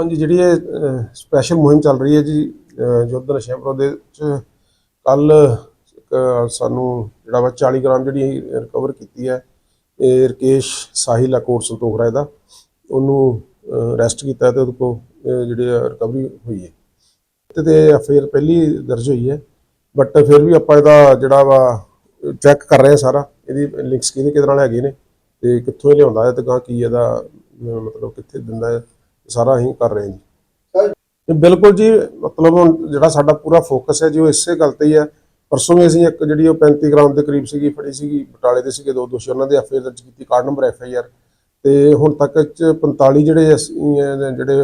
ਹਾਂਜੀ ਜਿਹੜੀ ਇਹ ਸਪੈਸ਼ਲ ਮੁਹਿੰਮ ਚੱਲ ਰਹੀ ਹੈ ਜੀ ਯੁੱਧ ਨਸ਼ਿਆਂ ਵਿਰੁੱਧ ਦੇ ਵਿੱਚ ਕੱਲ ਸਾਨੂੰ ਜਿਹੜਾ ਵਾ 40 ਗ੍ਰਾਮ ਜਿਹੜੀ ਰਿਕਵਰ ਕੀਤੀ ਹੈ ਇਹ ਰਕੇਸ਼ ਸਾਹਿਲ ਆ ਕੋਟ ਸੰਤੋਖ ਰਾਏ ਦਾ ਉਹਨੂੰ ਅਰੈਸਟ ਕੀਤਾ ਹੈ ਤੇ ਉਹਦੇ ਕੋਲ ਅਹ, ਜਿਹੜੀ ਰਿਕਵਰੀ ਹੋਈ ਹੈ। ਤੇ ਤੇ ਫਿਰ ਪਹਿਲੀ ਦਰਜ ਹੋਈ ਹੈ ਬਟ ਫਿਰ ਵੀ ਆਪਾਂ ਇਹਦਾ ਜਿਹੜਾ ਵਾ ਚੈੱਕ ਕਰ ਰਹੇ ਹਾਂ ਸਾਰਾ ਇਹਦੀ ਲਿੰਕਸ ਕਿਹਦੇ ਕਿਹਦੇ ਨਾਲ ਹੈਗੇ ਨੇ ਤੇ ਕਿੱਥੋਂ ਇਹ ਲਿਆਉਂਦਾ ਹੈ ਤੇ ਗਾਂ ਕੀ ਇਹਦਾ ਮਤਲਬ ਕਿੱਥੇ ਦਿੰਦਾ ਹੈ। ਸਾਰਾ ਅਸੀਂ ਕਰ ਰਹੇ ਹਾਂ ਜੀ। ਤੇ ਬਿਲਕੁਲ ਜੀ ਮਤਲਬ ਜਿਹੜਾ ਸਾਡਾ ਪੂਰਾ ਫੋਕਸ ਹੈ ਜੀ ਉਹ ਇਸੇ ਗੱਲ ਤੇ ਹੀ ਹੈ। ਪਰਸੋਂ ਵੀ ਅਸੀਂ ਇੱਕ ਜਿਹੜੀ ਉਹ 35 ਗ੍ਰਾਮ ਦੇ ਕਰੀਬ ਸੀਗੀ ਫੜੀ ਸੀਗੀ ਬਟਾਲੇ ਦੇ ਸੀਗੇ ਦੋ ਦੋਸ਼ੀ ਉਹਨਾਂ ਦੇ ਐਫਆਈਆਰ ਦਰਜ ਕੀਤੀ ਕਾਰਡ ਨੰਬਰ ਐਫਆਈਆਰ। ਤੇ ਹੁਣ ਤੱਕ ਇਹ 'ਚ 45 ਜਿਹੜੇ ਅਸੀਂ ਜਿਹੜੇ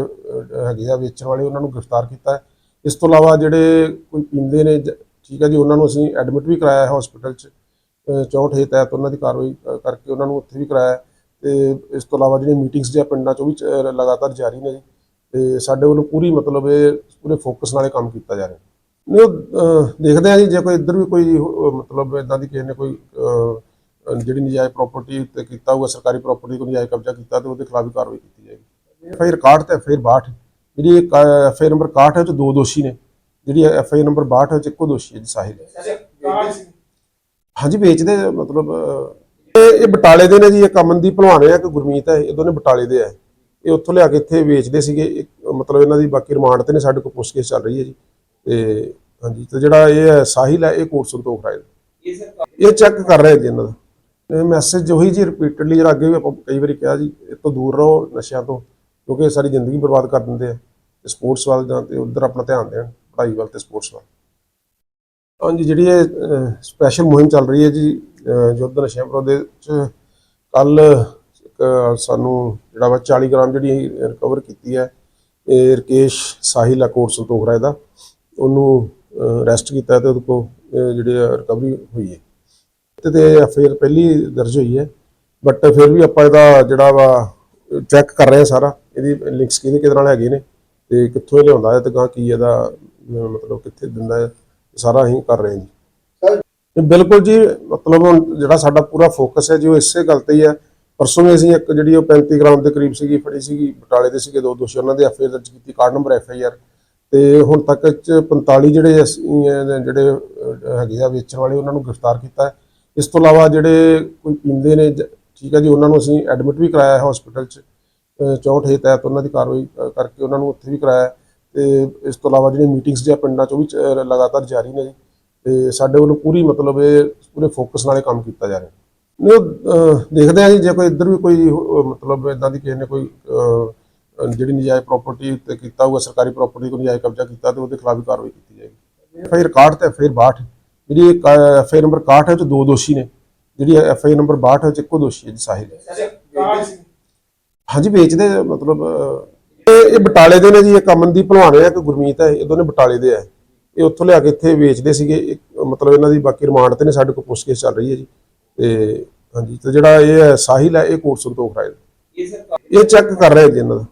ਹੈਗੇ ਆ ਵੇਚਣ ਵਾਲੇ ਉਹਨਾਂ ਨੂੰ ਗ੍ਰਿਫਤਾਰ ਕੀਤਾ ਹੈ। ਇਸ ਤੋਂ ਇਲਾਵਾ ਜਿਹੜੇ ਕੋਈ ਪੀਂਦੇ ਨੇ ਠੀਕ ਹੈ ਜੀ ਉਹਨਾਂ ਨੂੰ ਅਸੀਂ ਐਡਮਿਟ ਵੀ ਕਰਾਇਆ ਹੈ ਹਸਪੀਟਲ 'ਚ ਅਹ, 64 ਹੇ ਤਹਿਤ ਉਹਨਾਂ ਦੀ ਕਾਰਵਾਈ ਕਰਕੇ ਉਹਨਾਂ ਨੂੰ ਉੱਥੇ ਵੀ ਕਰਾਇਆ ਹੈ। ਤੇ ਇਸ ਤੋਂ ਇਲਾਵਾ ਜਿਹੜੀਆਂ ਮੀਟਿੰਗਸ ਜਾਂ ਪਿੰਡਾਂ 'ਚ ਉਹ ਵੀ ਚ- ਲਗਾਤਾਰ ਜਾਰੀ ਨੇ ਜੀ ਤੇ ਸਾਡੇ ਵੱਲੋਂ ਪੂਰੀ ਮਤਲਬ ਇਹ ਪੂਰੇ ਫੋਕਸ ਨਾਲ ਇਹ ਕੰਮ ਕੀਤਾ ਜਾ ਰਿਹਾ। ਨਹੀਂ ਉਹ ਅਹ, ਦੇਖਦੇ ਆ ਜੀ ਜੇ ਕੋਈ ਇੱਧਰ ਵੀ ਕੋਈ ਅਹ, ਮਤਲਬ ਇਦਾਂ ਦੀ ਕਿਸੇ ਨੇ ਕੋਈ ਅਹ, ਜਿਹੜੀ ਨਜਾਇਜ਼ ਪ੍ਰਾਪਰਟੀ ਤੇ ਕੀਤਾ ਹੋਊਗਾ ਸਰਕਾਰੀ ਪ੍ਰਾਪਰਟੀ ਕੋਈ ਨਜਾਇਜ਼ ਕਬਜ਼ਾ ਕੀਤਾ ਤੇ ਉਹਦੇ ਖਿਲਾਫ ਵੀ ਕਾਰਵਾਈ ਕੀਤੀ ਜਾਏਗੀ। ਐਫ ਆਈ ਆਰ 61 ਤੇ ਐਫ ਆਈ ਆਰ 62 ਜਿਹੜੀ ਐਫ ਆਈ ਆਰ ਨੰਬਰ 61 ਹੈ ਉਹ 'ਚ ਦੋ ਦੋਸ਼ੀ ਨੇ। ਜਿਹੜੀ ਐਫ ਆਈ ਆਰ ਨੰਬਰ 62 ਹੈ ਉਹ 'ਚ ਇੱਕੋ ਦੋਸ਼ੀ ਹੈ ਜੀ ਸਾਹਿਲ। ਹਾਂਜੀ ਵੇਚਦੇ ਮਤਲਬ ਅਹ, ਇਹ ਬਟਾਲੇ ਦੇ ਨੇ ਜੀ, ਇੱਕ ਅਮਨਦੀਪ ਭਲਵਾਨ ਹੈ ਇੱਕ ਗੁਰਮੀਤ ਹੈ ਇਹ ਦੋਨੇ ਬਟਾਲੇ ਦੇ ਆ ਇਹ। ਉੱਥੋਂ ਲਿਆ ਕੇ ਇੱਥੇ ਵੇਚਦੇ ਸੀਗੇ ਮਤਲਬ ਇਹਨਾਂ ਦੀ ਬਾਕੀ ਰਿਮਾਂਡ ਤੇ ਨੇ, ਸਾਡੇ ਕੋਲ ਪੁੱਛਗਿੱਛ ਚੱਲ ਰਹੀ ਹੈ ਜੀ। ਤੇ ਹਾਂਜੀ, ਤੇ ਜਿਹੜਾ ਇਹ ਹੈ, ਸਾਹਿਲ ਹੈ, ਇਹ ਕੋਰਟ ਸੰਤੋਖ ਰਾਏ ਦਾ। ਇਹ ਚੈੱਕ ਕਰ ਰਹੇ ਜੀ ਇਹਨਾਂ ਦਾ। ਇਹ ਮੈਸੇਜ ਉਹੀ ਜੀ ਰਿਪੀਟਡਲੀ ਜਿਹੜਾ ਅੱਗੇ ਵੀ ਆਪਾਂ ਕਈ ਵਾਰੀ ਕਿਹਾ ਜੀ, ਇਹ ਤੋਂ ਦੂਰ ਰਹੋ ਨਸ਼ਿਆਂ ਤੋਂ, ਕਿਉਂਕਿ ਇਹ ਸਾਰੀ ਜ਼ਿੰਦਗੀ ਬਰਬਾਦ ਕਰ ਦਿੰਦੇ ਆ। ਤੇ ਸਪੋਰਟਸ ਵੱਲ ਜਾਂ ਤੇ ਉਧਰ ਆਪਣਾ ਧਿਆਨ ਦੇਣ, ਪੜ੍ਹਾਈ ਵੱਲ ਤੇ ਸਪੋਰਟਸ ਵੱਲ। ਹਾਂਜੀ, ਜਿਹੜੀ ਇਹ ਸਪੈਸ਼ਲ ਮੁਹਿੰਮ ਚੱਲ ਰਹੀ ਹੈ ਜੀ ਯੁੱਧ ਨਸ਼ਿਆਂ ਵਿਰੁੱਧ ਦੇ ਵਿੱਚ ਕੱਲ ਸਾਨੂੰ ਜਿਹੜਾ ਵਾ 40 ਗ੍ਰਾਮ ਜਿਹੜੀ ਰਿਕਵਰ ਕੀਤੀ ਹੈ ਇਹ ਰਕੇਸ਼ ਸਾਹਿਲ ਆ ਕੋਟ ਸੰਤੋਖ ਰਾਏ ਦਾ ਉਹਨੂੰ ਅਰੈਸਟ ਕੀਤਾ ਹੈ ਤੇ ਉਹਦੇ ਕੋਲ ਅਹ, ਜਿਹੜੀ ਰਿਕਵਰੀ ਹੋਈ ਹੈ। ਤੇ ਤੇ ਫਿਰ ਪਹਿਲੀ ਦਰਜ ਹੋਈ ਹੈ ਬਟ ਫਿਰ ਵੀ ਆਪਾਂ ਇਹਦਾ ਜਿਹੜਾ ਵਾ ਚੈੱਕ ਕਰ ਰਹੇ ਹਾਂ ਸਾਰਾ ਇਹਦੀ ਲਿੰਕਸ ਕਿਹਦੇ ਕਿਹਦੇ ਨਾਲ ਹੈਗੇ ਨੇ ਤੇ ਕਿੱਥੋਂ ਇਹ ਲਿਆਉਂਦਾ ਹੈ ਤੇ ਗਾਂ ਕੀ ਇਹਦਾ ਮਤਲਬ ਕਿੱਥੇ ਦਿੰਦਾ ਹੈ ਸਾਰਾ ਅਸੀਂ ਕਰ ਰਹੇ ਹਾਂ ਜੀ। ਤੇ ਬਿਲਕੁਲ ਜੀ ਮਤਲਬ ਹੁਣ ਜਿਹੜਾ ਸਾਡਾ ਪੂਰਾ ਫੋਕਸ ਹੈ ਜੀ ਉਹ ਇਸੇ ਗੱਲ ਤੇ ਹੀ ਹੈ। ਪਰਸੋਂ ਵੀ ਅਸੀਂ ਇੱਕ ਜਿਹੜੀ ਉਹ 35 ਗ੍ਰਾਮ ਦੇ ਕਰੀਬ ਸੀਗੀ ਫੜੀ ਸੀਗੀ ਬਟਾਲੇ ਦੇ ਸੀਗੇ ਦੋ ਦੋਸ਼ੀ ਉਹਨਾਂ ਦੇ ਐਫਆਈਆਰ ਦਰਜ ਕੀਤੀ ਕਾਰਡ ਨੰਬਰ ਐਫਆਈਆਰ। ਤੇ ਹੁਣ ਤੱਕ 'ਚ 45 ਜਿਹੜੇ ਅਸੀਂ ਜਿਹੜੇ ਹੈਗੇ ਆ ਵੇਚਣ ਵਾਲੇ ਉਹਨਾਂ ਨੂੰ ਗ੍ਰਿਫਤਾਰ ਕੀਤਾ ਇਸ ਤੋਂ ਇਲਾਵਾ ਜਿਹੜੇ ਕੋਈ ਪੀਂਦੇ ਨੇ ਜ- ਠੀਕ ਹੈ ਜੀ ਉਹਨਾਂ ਨੂੰ ਅਸੀਂ ਐਡਮਿਟ ਵੀ ਕਰਾਇਆ ਹੈ ਹਸਪੀਟਲ 'ਚ ਅਹ, 64 ਹੇ ਤਹਿਤ ਉਹਨਾਂ ਦੀ ਕਾਰਵਾਈ ਕਰਕੇ ਉਹਨਾਂ ਨੂੰ ਉੱਥੇ ਵੀ ਕਰਾਇਆ ਹੈ। ਤੇ ਇਸ ਤੋਂ ਇਲਾਵਾ ਜਿਹੜੀ ਮੀਟਿੰਗਸ ਜਾਂ ਪਿੰਡਾਂ 'ਚ ਉਹ ਵੀ ਲਗਾਤਾਰ ਜਾਰੀ ਨੇ ਜੀ। ਤੇ ਸਾਡੇ ਵੱਲੋਂ ਪੂਰੀ ਮਤਲਬ ਇਹ ਪੂਰੇ ਫੋਕਸ ਨਾਲ ਇਹ ਕੰਮ ਕੀਤਾ ਜਾ ਰਿਹਾ। ਨਹੀਂ, ਉਹ ਦੇਖਦੇ ਆ ਜੀ, ਜੇ ਕੋਈ ਇੱਧਰ ਵੀ ਕੋਈ ਮਤਲਬ ਇਦਾਂ ਦੀ ਕਿਸੇ ਨੇ ਕੋਈ ਜਿਹੜੀ ਨਜਾਇਜ਼ ਪ੍ਰਾਪਰਟੀ ਤੇ ਕੀਤਾ ਹੋਊਗਾ, ਸਰਕਾਰੀ ਪ੍ਰਾਪਰਟੀ ਕੋਈ ਨਜਾਇਜ਼ ਕਬਜ਼ਾ ਕੀਤਾ ਤੇ ਉਹਦੇ ਖਿਲਾਫ ਵੀ ਕਾਰਵਾਈ ਕੀਤੀ ਜਾਏਗੀ। ਐਫ 61 ਤੇ ਐਫ ਆਈ ਆਰ 62 ਜਿਹੜੀ ਐਫ ਆਈ ਨੰਬਰ 61 ਹੈ 'ਚ ਦੋ ਦੋਸ਼ੀ ਨੇ। ਜਿਹੜੀ ਐਫ ਆਈ ਨੰਬਰ 62 ਹੈ 'ਚ ਇੱਕੋ ਦੋਸ਼ੀ ਹੈ ਜੀ, ਸਾਹਿਲ। ਹਾਂਜੀ, ਵੇਚਦੇ ਮਤਲਬ ਇਹ ਇਹ ਬਟਾਲੇ ਦੇ ਨੇ ਜੀ, ਇੱਕ ਅਮਨਦੀਪ ਭਲਵਾਨ ਹੈ, ਇੱਕ ਗੁਰਮੀਤ ਹੈ, ਇਹ ਦੋਨੇ ਬਟਾਲੇ ਦੇ ਹੈ ਇਹ ਉੱਥੋਂ ਲਿਆ ਕੇ ਇੱਥੇ ਵੇਚਦੇ ਸੀਗੇ ਮਤਲਬ ਇਹਨਾਂ ਦੀ ਬਾਕੀ ਰਿਮਾਂਡ ਤੇ ਨੇ, ਸਾਡੇ ਕੋਲ ਪੁੱਛਗਿੱਛ ਚੱਲ ਰਹੀ ਹੈ ਜੀ। ਤੇ ਹਾਂਜੀ, ਤੇ ਜਿਹੜਾ ਇਹ ਹੈ, ਸਾਹਿਲ ਹੈ, ਇਹ ਕੋਰਟ ਸੰਤੋਖ ਰਾਏ ਦਾ। ਇਹ ਚੈੱਕ ਕਰ ਰਹੇ ਜੀ ਇਹਨਾਂ ਦਾ।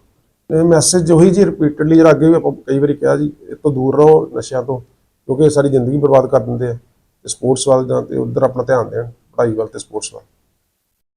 ਇਹ ਮੈਸੇਜ ਉਹੀ ਜੀ ਰਿਪੀਟਡਲੀ ਜਿਹੜਾ ਅੱਗੇ ਵੀ ਆਪਾਂ ਕਈ ਵਾਰੀ ਕਿਹਾ ਜੀ, ਇਹ ਤੋਂ ਦੂਰ ਰਹੋ ਨਸ਼ਿਆਂ ਤੋਂ, ਕਿਉਂਕਿ ਇਹ ਸਾਰੀ ਜ਼ਿੰਦਗੀ ਬਰਬਾਦ ਕਰ ਦਿੰਦੇ ਆ। ਤੇ ਸਪੋਰਟਸ ਵੱਲ ਜਾਂ ਤੇ ਉਧਰ ਆਪਣਾ ਧਿਆਨ ਦੇਣ, ਪੜ੍ਹਾਈ ਵੱਲ ਤੇ ਸਪੋਰਟਸ ਵੱਲ।